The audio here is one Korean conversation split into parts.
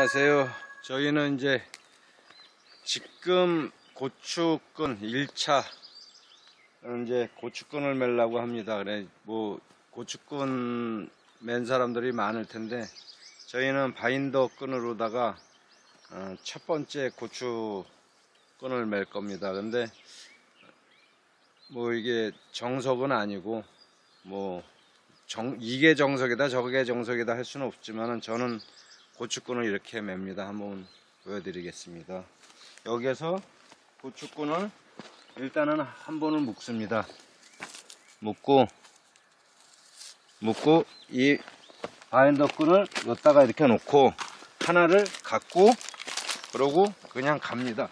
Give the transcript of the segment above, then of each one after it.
안녕하세요. 저희는 이제 지금 고추끈 1차 이제 고추끈을 매려고 합니다. 그래 뭐 고추끈 맨 사람들이 많을 텐데 저희는 바인더 끈으로다가 어, 첫 번째 고추끈을 맬 겁니다. 근데 뭐 이게 정석은 아니고 뭐 정, 이게 정석이다 저게 정석이다 할 수는 없지만은 저는 고추끈을 이렇게 맵니다. 한번 보여드리겠습니다. 여기에서 고추끈을 일단은 한 번은 묶습니다. 묶고 묶고 이 바인더 끈을 여기다가 이렇게 놓고 하나를 갖고 그러고 그냥 갑니다.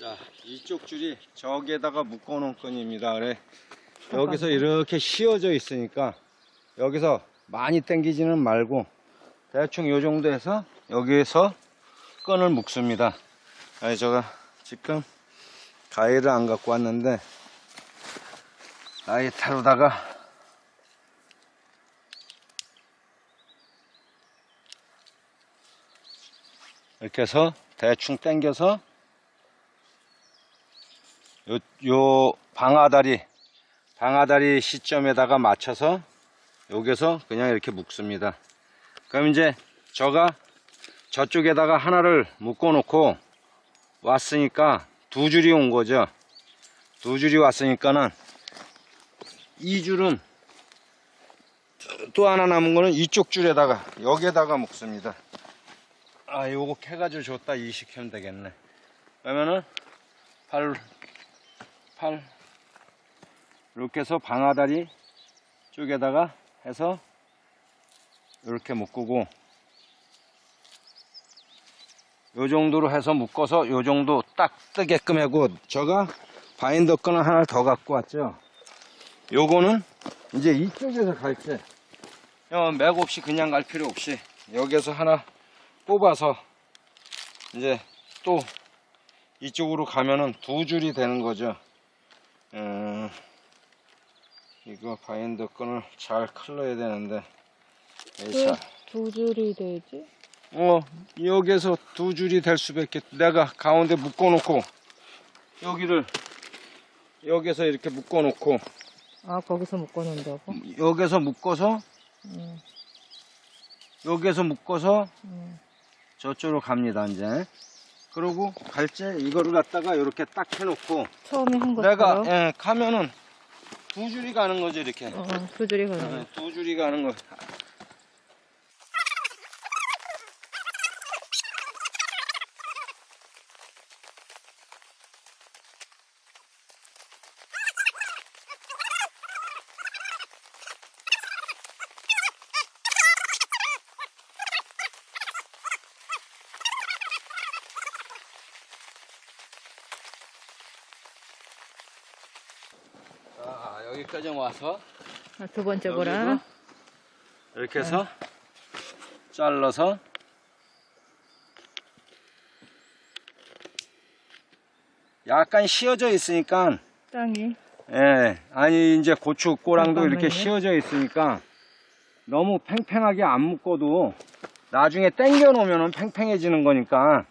자, 이쪽 줄이 저기에다가 묶어 놓은 끈입니다. 그래. 여기서 이렇게 씌워져 있으니까 여기서 많이 당기지는 말고 대충 요 정도 해서 여기에서 끈을 묶습니다. 아니, 제가 지금 가위를 안 갖고 왔는데 라이터로다가 이렇게 해서 대충 당겨서 요, 요 방아다리, 방아다리 시점에다가 맞춰서 여기서 그냥 이렇게 묶습니다. 그럼 이제 저가 저쪽에다가 하나를 묶어 놓고 왔으니까 두 줄이 온 거죠. 두 줄이 왔으니까는 이 줄은 또 하나 남은 거는 이쪽 줄에다가 여기에다가 묶습니다. 아, 요거 캐가지고 줬다 이식하면 되겠네. 그러면은 팔 팔. 이렇게 해서 방아다리 쪽에다가 해서 이렇게 묶고 요 정도로 해서 묶어서 요 정도 딱 뜨게끔 하고 저가 바인더 끈을 하나 더 갖고 왔죠. 요거는 이제 이쪽에서 갈때 맥 없이 그냥 갈 필요 없이 여기에서 하나 뽑아서 이제 또 이쪽으로 가면은 두 줄이 되는 거죠 음, 이거 바인더 끈을 잘 클러야 되는데 자, 두 줄이 되지? 어 여기에서 두 줄이 될 수밖에 내가 가운데 묶어 놓고 여기를 여기서 이렇게 묶어 놓고 아, 거기서 묶어놓는다고? 여기서 묶어서 응, 여기에서 묶어서 응. 저쪽으로 갑니다 이제 그리고 갈때 이거를 갖다가 이렇게 딱 해놓고 처음에 한 내가 것처럼? 예, 가면은 두 줄이 가는 거죠 이렇게 어, 두 줄이 가는 예, 거. 두 줄이 가는 거 자, 여기까지 와서 아, 두 번째 거랑? 이렇게 해서 잘라서 약간 씌어져 있으니까 땅이. 예 아니 이제 고추 꼬랑도 이렇게 잠깐만요. 씌어져 있으니까 너무 팽팽하게 안 묶어도 나중에 당겨 놓으면 팽팽해지는 거니까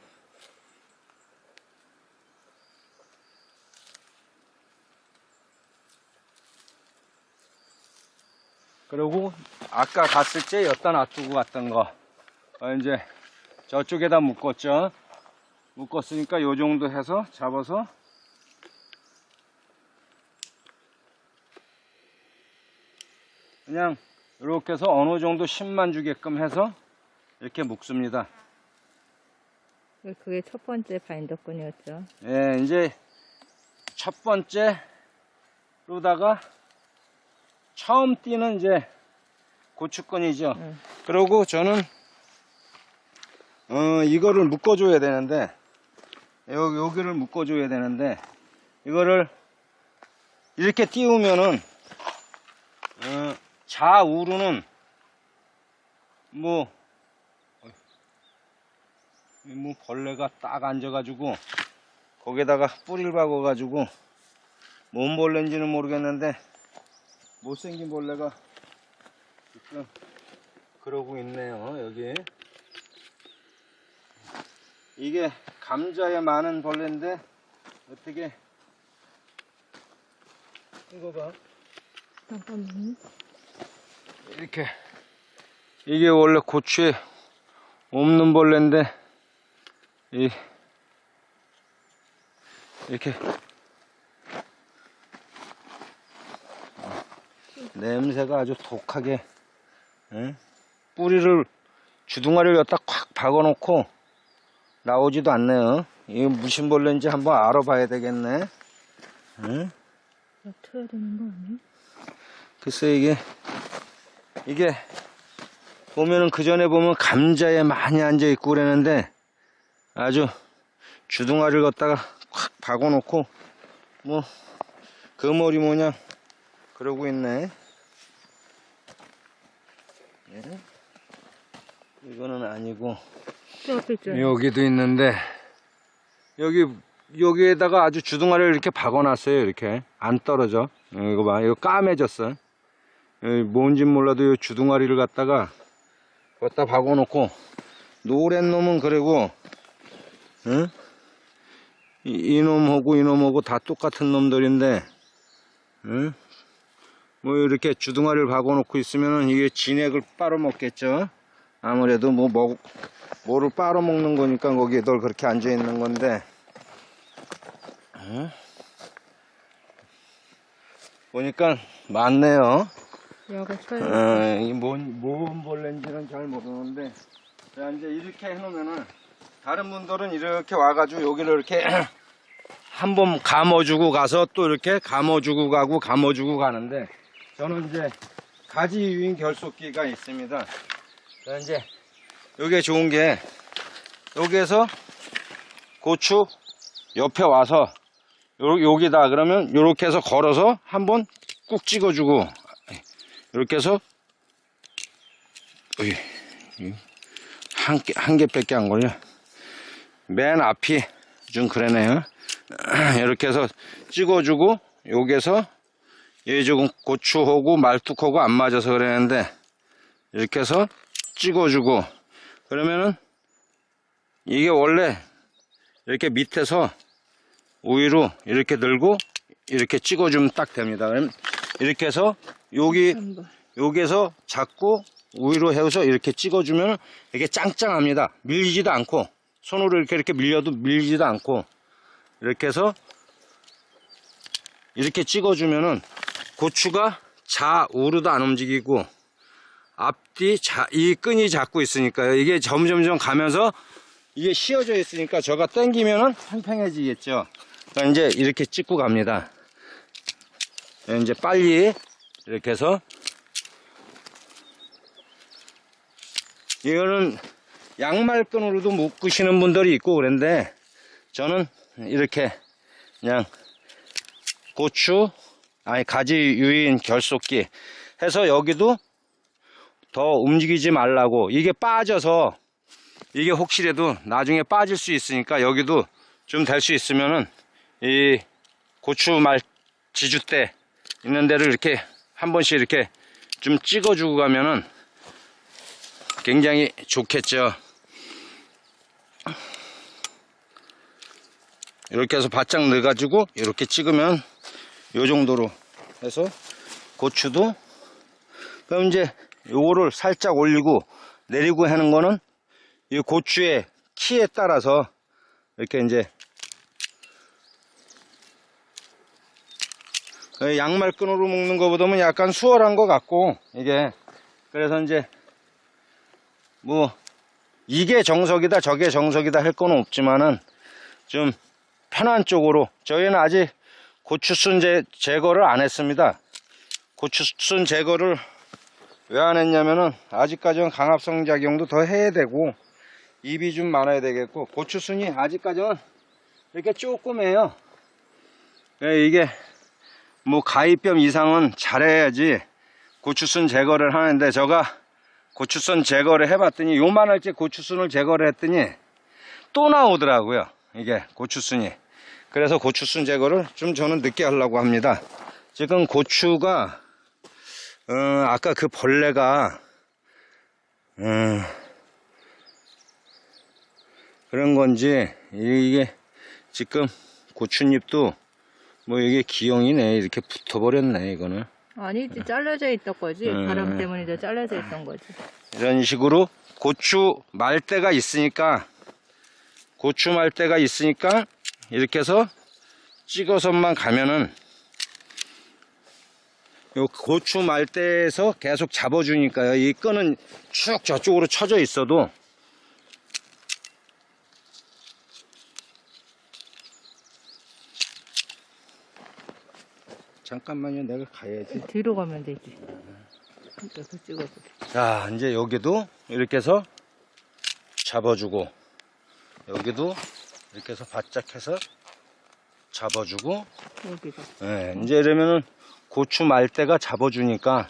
그리고 아까 갔을 때 여기다 놔두고 갔던 거. 어, 이제 저쪽에다 묶었죠. 묶었으니까 요 정도 해서 잡아서 그냥 이렇게 해서 어느 정도 힘만 주게끔 해서 이렇게 묶습니다. 그게 첫 번째 바인더끈이었죠. 예, 이제 첫 번째로다가 처음 띄는 이제 고추건이죠. 응. 그리고 저는 어, 이거를 묶어줘야 되는데 여기 여기를 묶어줘야 되는데 이거를 이렇게 띄우면은 어, 좌우로는 뭐, 뭐 벌레가 딱 앉아가지고 거기다가 뿌리를 박아가지고 뭔 벌레인지는 모르겠는데 못생긴 벌레가 지금 그러고 있네요 여기. 이게 감자에 많은 벌레인데 어떻게 이거 봐. 이렇게. 이게 원래 고추에 없는 벌레인데 이 이렇게 냄새가 아주 독하게 예? 뿌리를 주둥아리를 갖다 콱 박아놓고 나오지도 않네요. 이게 무슨 벌레인지 한번 알아봐야 되겠네. 예? 놔둬야 되는 거 아니야? 글쎄 이게 이게 보면은 그 전에 보면 감자에 많이 앉아 있고 그랬는데 아주 주둥아리를 갖다가 콱 박아놓고 뭐 그 머리 모양 그러고 있네. 예? 이거는 아니고. 여기도 있는데 여기 여기에다가 아주 주둥아리를 이렇게 박아놨어요 이렇게 안 떨어져 어, 이거 봐 이거 까매졌어 여기 뭔지 몰라도 이 주둥아리를 갖다가 갖다 박아놓고 노란 놈은 그리고 응? 이, 이놈하고 이놈하고 다 똑같은 놈들인데 응? 뭐 이렇게 주둥아리를 박아 놓고 있으면은 이게 진액을 빨아먹겠죠 아무래도 뭐 먹, 뭐를 빨아먹는 거니까 거기에 널 그렇게 앉아 있는 건데 응? 보니까 많네요. 어, 이뭔 뭔 벌레인지는 잘 모르는데 자 이제 이렇게 해놓으면은 다른 분들은 이렇게 와가지고 여기를 이렇게 한번 감아주고 가서 또 이렇게 감아주고 가고 감아주고 가는데 저는 이제 가지 유인 결속기가 있습니다. 자 이제 요게 좋은 게 여기에서 고추 옆에 와서 요, 여기다 그러면 요렇게 해서 걸어서 한번 꾹 찍어주고 이렇게 해서 한, 개, 한 개밖에 안 걸려 맨 앞이 좀 그러네요 이렇게 해서 찍어주고 여기에서 얘 조금 고추하고 말뚝하고 안 맞아서 그랬는데 이렇게 해서 찍어주고 그러면은 이게 원래 이렇게 밑에서 우위로 이렇게 들고 이렇게 찍어주면 딱 됩니다. 그럼 이렇게 해서 여기. 여기에서 잡고 우위로 해서 이렇게 찍어주면 이게 짱짱합니다. 밀리지도 않고 손으로 이렇게 이렇게 밀려도 밀리지도 않고 이렇게 해서 이렇게 찍어주면은 고추가 좌우로도 안 움직이고 앞뒤 자, 이 끈이 잡고 있으니까요. 이게 점점점 가면서 이게 씌어져 있으니까 저가 당기면은 팽팽해지겠죠. 이제 이렇게 찍고 갑니다. 이제 빨리 이렇게 해서 이거는 양말끈으로도 묶으시는 분들이 있고 그런데 저는 이렇게 그냥 고추 아니 가지 유인 결속기 해서 여기도 더 움직이지 말라고 이게 빠져서 이게 혹시라도 나중에 빠질 수 있으니까 여기도 좀 될 수 있으면은 이 고추말 지주대 있는 데를 이렇게 한 번씩 이렇게 좀 찍어주고 가면은 굉장히 좋겠죠. 이렇게 해서 바짝 넣어가지고 이렇게 찍으면 요 정도로 해서 고추도 그럼 이제 요거를 살짝 올리고 내리고 하는 거는 이 고추의 키에 따라서 이렇게 이제 양말끈으로 묶는 것보다는 약간 수월한 것 같고 이게 그래서 이제 뭐 이게 정석이다 저게 정석이다 할 거는 없지만은 좀 편한 쪽으로 저희는 아직 고추순 제, 제거를 안 했습니다 고추순 제거를 왜 안 했냐면은 아직까지는 강압성 작용도 더 해야 되고 입이 좀 많아야 되겠고 고추순이 아직까지는 이렇게 조그매요 예, 이게 뭐 가위뼈 이상은 잘해야지 고추순 제거를 하는데 제가 고추순 제거를 해봤더니 요만할때 고추순을 제거를 했더니 또 나오더라고요. 이게 고추순이. 그래서 고추 순 제거를 좀 저는 늦게 하려고 합니다. 지금 고추가 어, 아까 그 벌레가 음, 그런 건지 이게 지금 고추잎도 뭐 이게 기형이네 이렇게 붙어버렸네 이거는 아니지, 잘라져 있던 거지. 음. 바람 때문에 이제 잘라져 있던 거지. 이런 식으로 고추 말대가 있으니까 고추 말대가 있으니까 이렇게 해서 찍어서만 가면은 요 고추 말대에서 계속 잡아주니까요 이 끈은 쭉 저쪽으로 쳐져 있어도 잠깐만요 내가 가야지 뒤로 가면 되지. 여기서 찍어보자. 자, 이제 여기도 이렇게 해서 잡아주고, 여기도 이렇게 해서 바짝 해서 잡아주고, 여기도. 예, 이제 이러면은 고추 말대가 잡아주니까,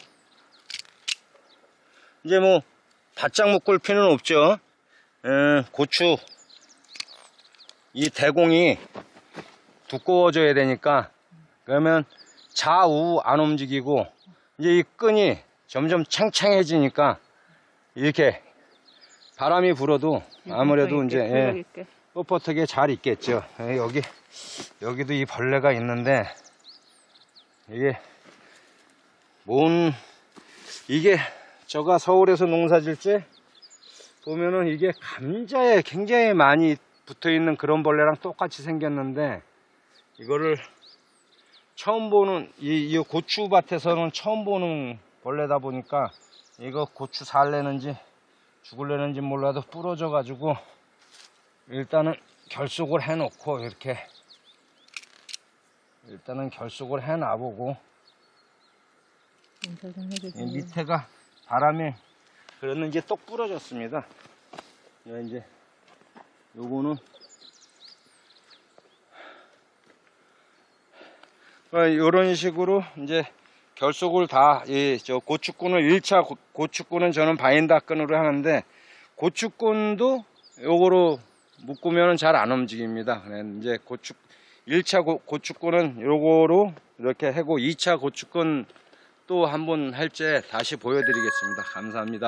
이제 뭐, 바짝 묶을 필요는 없죠. 예, 고추, 이 대공이 두꺼워져야 되니까, 그러면 좌우 안 움직이고, 이제 이 끈이 점점 챙챙해지니까, 이렇게 바람이 불어도 아무래도 이제, 예. 뻣뻣하게 잘 있겠죠. 예, 여기, 여기도 이 벌레가 있는데, 이게, 뭔, 이게, 저가 서울에서 농사 질 때 보면은 이게 감자에 굉장히 많이 붙어 있는 그런 벌레랑 똑같이 생겼는데, 이거를 처음 보는, 이, 이 고추밭에서는 처음 보는 벌레다 보니까, 이거 고추 살래는지 죽을래는지 몰라도 부러져 가지고, 일단은 결속을 해놓고 이렇게 일단은 결속을 해놔보고. 이 밑에가 바람에 그랬는지 똑 부러졌습니다. 야, 이제 요거는 이런 식으로 이제 결속을 다 이 저 고추꾼을 1차 고, 고추꾼은 저는 바인다끈으로 하는데 고추꾼도 요거로 묶으면 잘 안 움직입니다. 네, 이제 고추 1차 고, 고추꾼은 요거로 이렇게 하고 2차 고추꾼 또한 번 할 때 다시 보여드리겠습니다. 감사합니다.